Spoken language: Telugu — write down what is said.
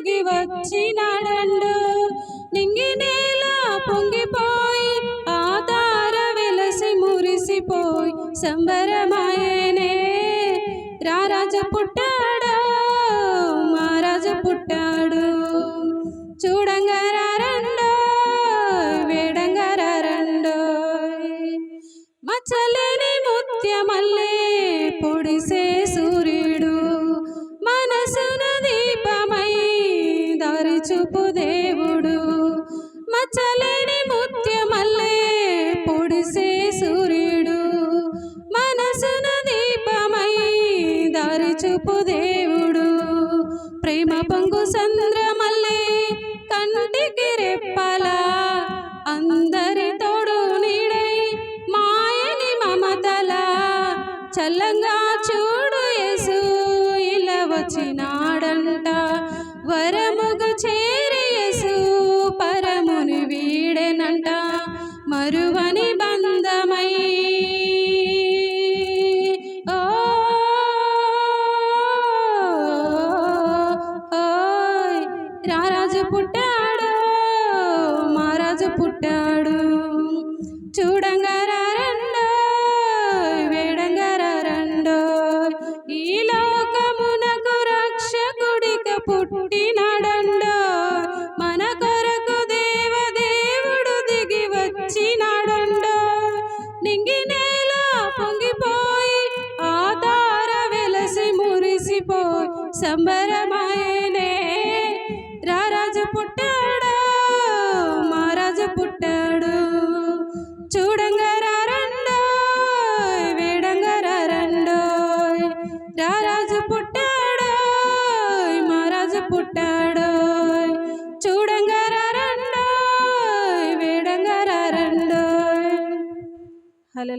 దిగి వచ్చినాడండు. నింగి నేల పొంగిపోయి ఆధార వెలసి మురిసిపోయి సంబరమాయనే. రారాజ పుట్టాడు మహారాజ పుట్టాడు. చూడంగా రారండో వేడంగా రారండో మచ్చలేని ముత్యమల్లే పొడి మచ్చలేని ముత్యమల్లే పొడిసే సూర్యుడు. మనసున దీపమై దారి చూపు దేవుడు. ప్రేమ పొంగు సంద్రమల్లే కంటికి రెప్పలా. అందరి తోడు నీడై మాయని మమతల. చల్లంగా చూడు ఎసు ఇలా వచ్చినాడంట. వర మరువని బంధమై. రారాజు పుట్టాడు మహారాజు పుట్టాడు. చూడంగా రారండో వేడంగా రారండో. ఈ లోకమునకు రక్షకుడిక పుట్టు సంబరమైనే. రారాజు పుట్టాడు మహారాజు పుట్టాడు. చూడంగా రారండో వేడంగా రారండో. రారాజు పుట్టాడు మహారాజు పుట్టాడు. చూడంగా రారండో వేడంగా రారండో. హలో